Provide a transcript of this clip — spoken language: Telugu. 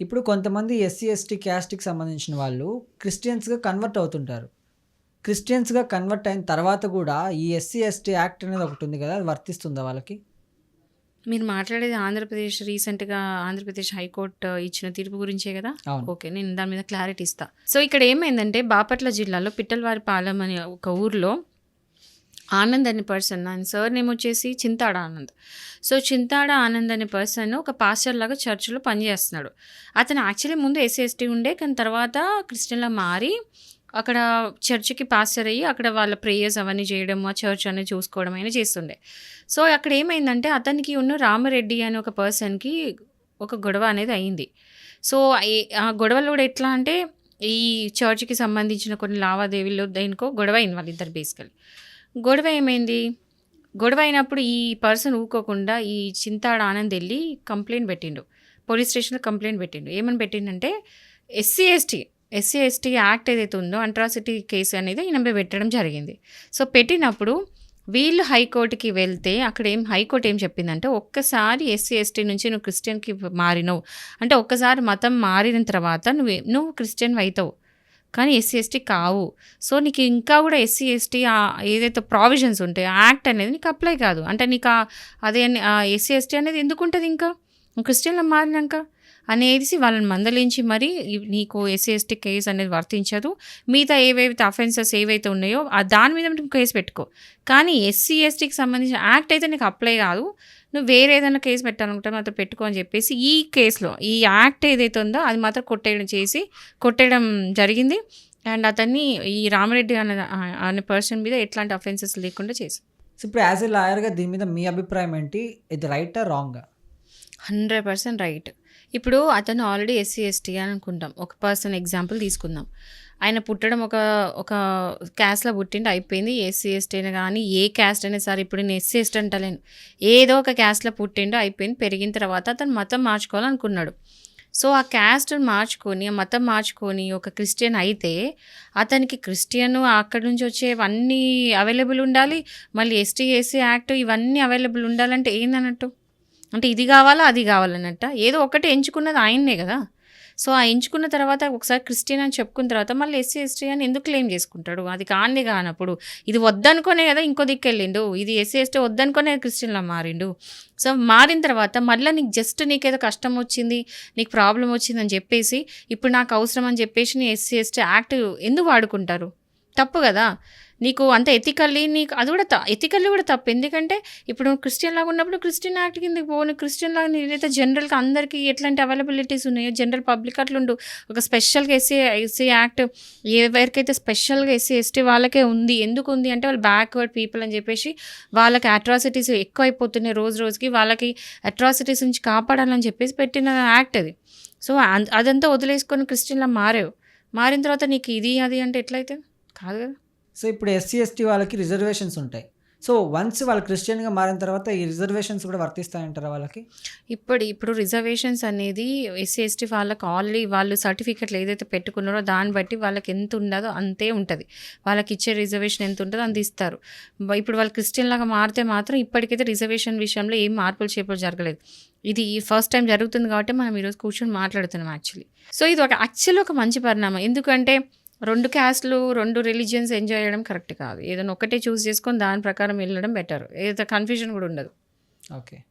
ఇప్పుడు కొంతమంది ఎస్సీ ఎస్టీ క్యాస్ట్కి సంబంధించిన వాళ్ళు క్రిస్టియన్స్గా కన్వర్ట్ అవుతుంటారు. క్రిస్టియన్స్గా కన్వర్ట్ అయిన తర్వాత కూడా ఈ ఎస్సీ ఎస్టీ యాక్ట్ అనేది ఒకటి ఉంది కదా అది వర్తిస్తుందా వాళ్ళకి? మీరు మాట్లాడేది ఆంధ్రప్రదేశ్ రీసెంట్గా ఆంధ్రప్రదేశ్ హైకోర్టు ఇచ్చిన తీర్పు గురించే కదా? ఓకే నేను దాని మీద క్లారిటీ ఇస్తా. సో ఇక్కడ ఏమైందంటే బాపట్ల జిల్లాలో పిట్టలవారి పాలెం అనే ఒక ఊర్లో ఆనంద్ అనే పర్సన్ ఆయన సార్ నేమ్ వచ్చేసి చింతాడ ఆనంద్. సో చింతాడ ఆనంద్ అనే పర్సన్ ఒక పాస్టర్ లాగా చర్చిలో పనిచేస్తున్నాడు. అతను యాక్చువల్లీ ముందు ఎస్సీ ఉండే కానీ తర్వాత క్రిస్టియన్లా మారి అక్కడ చర్చికి పాస్టర్ అయ్యి అక్కడ వాళ్ళ ప్రేయర్స్ అవన్నీ చేయడం ఆ చర్చ్ అనేది చూసుకోవడం అయినా చేస్తుండే. సో అక్కడ ఏమైందంటే అతనికి ఉన్న రామరెడ్డి అనే ఒక పర్సన్కి ఒక గొడవ అనేది అయింది. సో ఆ గొడవలు కూడా ఎట్లా అంటే ఈ చర్చ్కి సంబంధించిన కొన్ని లావాదేవీలు దేనికో గొడవ అయింది వాళ్ళిద్దరు బేసికలీ గొడవ ఏమైంది? గొడవ అయినప్పుడు ఈ పర్సన్ ఊకోకుండా ఈ చింతాడ ఆనంద్ వెళ్ళి కంప్లైంట్ పెట్టిండు. పోలీస్ స్టేషన్లో కంప్లైంట్ పెట్టిండు. ఏమని పెట్టిండంటే SC ST SC ST act ఏదైతే ఉందో అంట్రాసిటీ కేసు అనేది ఈయనపై పెట్టడం జరిగింది. సో పెట్టినప్పుడు వీళ్ళు హైకోర్టుకి వెళ్తే అక్కడ ఏం హైకోర్టు ఏం చెప్పిందంటే ఒక్కసారి ఎస్సీ ఎస్టీ నుంచి నువ్వు క్రిస్టియన్కి మారినవు. అంటే ఒక్కసారి మతం మారిన తర్వాత నువ్వు నువ్వు క్రిస్టియన్ అవుతావు. కానీ ఎస్సీ ఎస్టీ కావు. సో నీకు ఇంకా కూడా ఎస్సీ ఎస్టీ ఏదైతే ప్రావిజన్స్ ఉంటాయో ఆ యాక్ట్ అనేది నీకు అప్లై కాదు. అంటే నీకు ఆ- అదే ఎస్సీ ఎస్టీ అనేది ఎందుకు ఉంటుంది ఇంకా? క్రిస్టియన్లో మారినాక? అనేసి వాళ్ళని మందలించి మరి నీకు ఎస్సీ ఎస్టీ కేసు అనేది వర్తించదు. మిగతా ఏవైతే అఫెన్సెస్ ఏవైతే ఉన్నాయో దాని మీద నువ్వు కేసు పెట్టుకో. కానీ ఎస్సీ ఎస్టీకి సంబంధించిన యాక్ట్ అయితే నీకు అప్లై కాదు. నువ్వు వేరే ఏదైనా కేసు పెట్టాలనుకుంటే మాత్రం పెట్టుకో అని చెప్పేసి ఈ కేసులో ఈ యాక్ట్ ఏదైతే ఉందో అది మాత్రం కొట్టేయడం చేసి కొట్టేయడం జరిగింది. అండ్ అతన్ని ఈ రామరెడ్డి అనే అనే పర్సన్ మీద ఎట్లాంటి అఫెన్సెస్ లేకుండా చేసి సో ఇప్పుడు యాజ్ ఎ లాయర్గా దీని మీద మీ అభిప్రాయం ఏంటి? ఇది రైటా రాంగా హండ్రెడ్ పర్సెంట్ రైట్. ఇప్పుడు అతను ఆల్రెడీ ఎస్సీ ఎస్టీ అని అనుకుంటాం ఒక పర్సన్ ఎగ్జాంపుల్ తీసుకుందాం. ఆయన పుట్టడం ఒక ఒక క్యాస్ట్లో పుట్టింటే అయిపోయింది. ఎస్సీ ఎస్టీ అయినా కానీ ఏ క్యాస్ట్ అయినా సరే ఇప్పుడు నేను ఎస్సీ ఎస్టీ అంటలేను ఏదో ఒక క్యాస్ట్లో పుట్టిండు అయిపోయింది. పెరిగిన తర్వాత అతను మతం మార్చుకోవాలనుకున్నాడు. సో ఆ క్యాస్ట్ మార్చుకొని ఆ మతం మార్చుకొని ఒక క్రిస్టియన్ అయితే అతనికి క్రిస్టియన్ అక్కడి నుంచి వచ్చేవన్నీ అవైలబుల్ ఉండాలి. మళ్ళీ ఎస్టీ ఎస్సీ యాక్ట్ ఇవన్నీ అవైలబుల్ ఉండాలంటే ఏందన్నట్టు? అంటే ఇది కావాలా అది కావాలన్నట్ట? ఏదో ఒకటి ఎంచుకున్నది ఆయన్నే కదా. సో ఆ ఎంచుకున్న తర్వాత ఒకసారి క్రిస్టియన్ అని చెప్పుకున్న తర్వాత మళ్ళీ ఎస్సీ ఎస్టీ అని ఎందుకు క్లెయిమ్ చేసుకుంటాడు? అది కాని కానప్పుడు. ఇది వద్దనుకోనే కదా ఇంకో దిక్కు వెళ్ళిండు ఇది ఎస్సీ ఎస్టీ వద్దనుకోనే క్రిస్టియన్లా మారిండు. సో మారిన తర్వాత మళ్ళీ నీకు జస్ట్ నీకేదో కష్టం వచ్చింది నీకు ప్రాబ్లం వచ్చింది అని చెప్పేసి ఇప్పుడు నాకు అవసరం అని చెప్పేసి నీ ఎస్సీ ఎస్టీ యాక్ట్ ఎందుకు వాడుకుంటారు? తప్పు కదా. నీకు అంత ఎథికల్లీ నీకు అది కూడా ఎథికల్లీ కూడా తప్పు. ఎందుకంటే ఇప్పుడు నువ్వు క్రిస్టియన్ లాగా ఉన్నప్పుడు క్రిస్టియన్ యాక్ట్ కిందకి పోను. క్రిస్టియన్ లాగా నేనైతే జనరల్గా అందరికీ ఎట్లాంటి అవైలబిలిటీస్ ఉన్నాయో జనరల్ పబ్లిక్ అట్లుండు ఒక స్పెషల్గా ఎస్సీ ఎస్సీ యాక్ట్ ఎవరికైతే స్పెషల్గా ఎస్సీ ఎస్టీ వాళ్ళకే ఉంది ఎందుకు ఉంది అంటే వాళ్ళు బ్యాక్వర్డ్ పీపుల్ అని చెప్పేసి వాళ్ళకి అట్రాసిటీస్ ఎక్కువ అయిపోతున్నాయి రోజు రోజుకి. వాళ్ళకి అట్రాసిటీస్ నుంచి కాపాడాలని చెప్పేసి పెట్టిన యాక్ట్ అది. సో అదంతా వదిలేసుకొని క్రిస్టియన్లా మారావు. మారిన తర్వాత నీకు ఇది అది అంటే ఎట్లయితే? కాదు. కదా సో ఇప్పుడు ఎస్సీ ఎస్టీ వాళ్ళకి రిజర్వేషన్స్ ఉంటాయి. సో వన్స్ వాళ్ళు క్రిస్టియన్గా మారిన తర్వాత ఈ రిజర్వేషన్స్ కూడా వర్తిస్తాయంటారా వాళ్ళకి? ఇప్పుడు ఇప్పుడు రిజర్వేషన్స్ అనేది ఎస్సీ ఎస్టీ వాళ్ళకి ఆల్రెడీ వాళ్ళు సర్టిఫికెట్లు ఏదైతే పెట్టుకున్నారో దాన్ని బట్టి వాళ్ళకి ఎంత ఉండదో అంతే ఉంటుంది. వాళ్ళకి ఇచ్చే రిజర్వేషన్ ఎంత ఉంటుందో అంత ఇస్తారు. ఇప్పుడు వాళ్ళు క్రిస్టియన్ లాగా మారితే మాత్రం ఇప్పటికైతే రిజర్వేషన్ విషయంలో ఏం మార్పులు చేపలు జరగలేదు. ఇది ఫస్ట్ టైం జరుగుతుంది కాబట్టి మనం ఈరోజు కూర్చొని మాట్లాడుతున్నాం యాక్చువల్లీ. సో ఇది ఒక యాక్చువల్లీ ఒక మంచి పరిణామం. ఎందుకంటే రెండు క్యాస్ట్లు రెండు రిలీజియన్స్ ఎంజాయ్ చేయడం కరెక్ట్ కాదు. ఏదైనా ఒకటే చూస్ చేసుకొని దాని ప్రకారం వెళ్ళడం బెటర్. ఏదైతే కన్ఫ్యూజన్ కూడా ఉండదు. ఓకే.